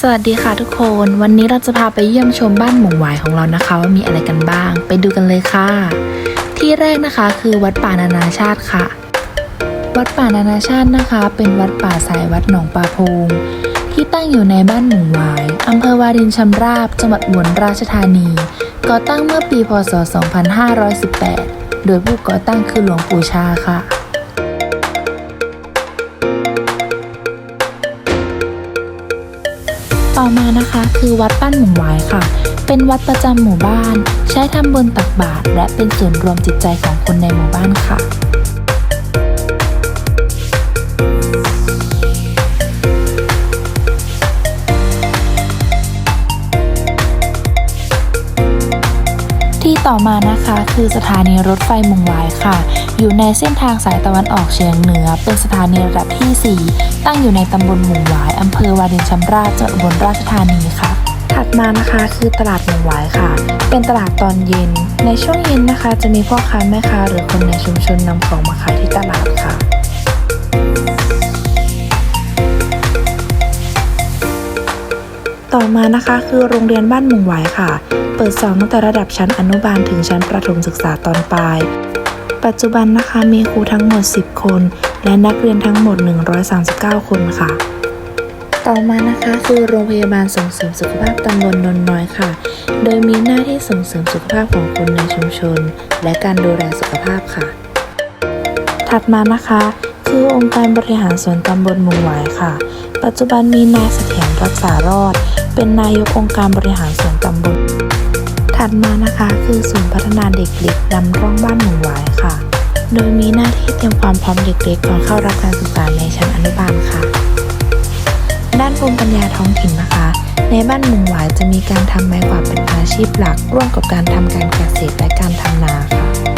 สวัสดีค่ะทุกคน วันนี้เราจะพาไปเยี่ยมชมบ้านหมู่หวายของเรานะคะ ว่ามีอะไรกันบ้าง ไปดูกันเลยค่ะ ที่แรกนะคะคือวัดป่านานาชาติค่ะ วัดป่านานาชาตินะคะ เป็นวัดป่าสายวัดหนองปลาพงที่ตั้งอยู่ในบ้านหมู่หวายอำเภอวารินชำราบ จังหวัดอุบลราชธานี ก่อตั้งเมื่อปีพศ 2518 โดยผู้ก่อตั้งคือหลวงปู่ชาค่ะ มานะคะ คือวัดบ้านหมุงหวายค่ะ เป็นวัดประจำหมู่บ้าน ใช้ทำบุญตักบาตรและเป็นศูนย์รวมจิตใจของคนในหมู่บ้านค่ะ ต่อมานะคะคือสถานีรถไฟมุงหวายค่ะ อยู่ในเส้นทางสายตะวันออกเฉียงเหนือ เป็นสถานีระดับที่ 4 ตั้งอยู่ในตำบลมุงหวายอำเภอวารินชำราบจังหวัดอุบลราชธานีค่ะ ถัดมานะคะคือตลาดมุงหวายค่ะ เป็นตลาดตอนเย็น ในช่วงเย็นนะคะ จะมีพ่อค้าแม่ค้าหรือคนในชุมชนนำของมาขายที่ตลาดค่ะต่อมานะคะคือโรงเรียนบ้านมุงหวายค่ะ เปิดสอนตั้งแต่ระดับชั้นอนุบาลถึงชั้นประถมศึกษาตอนปลาย ปัจจุบันนะคะมีครูทั้งหมด 10 คน และนักเรียนทั้งหมด 139 คนค่ะ ต่อมานะคะคือโรงพยาบาลส่งเสริมสุขภาพตำบลนนน้อยค่ะ โดยมีหน้าที่ส่งเสริมสุขภาพของคนในชุมชน และการดูแลสุขภาพค่ะ ถัดมานะคะคือองค์การบริหารส่วนตำบลมุงหวายค่ะ ปัจจุบันมีนายเสถียรรักษารอด เป็นนายกองค์การบริหารส่วนตำบล ถัดมานะคะคือศูนย์พัฒนาเด็กเล็กนำร่องบ้านหมุงหวายค่ะ โดยมีหน้าที่เตรียมความพร้อมเด็กเล็ก่อนเข้ารับการศึกษาในชั้นอนุบาลค่ะ ด้านภูมิปัญญาท้องถิ่นนะคะ ในบ้านหมุงหวายจะมีการทำไม้กวาดเป็นอาชีพหลัก ร่วมกับการทำการเกษตรและการทำนาค่ะ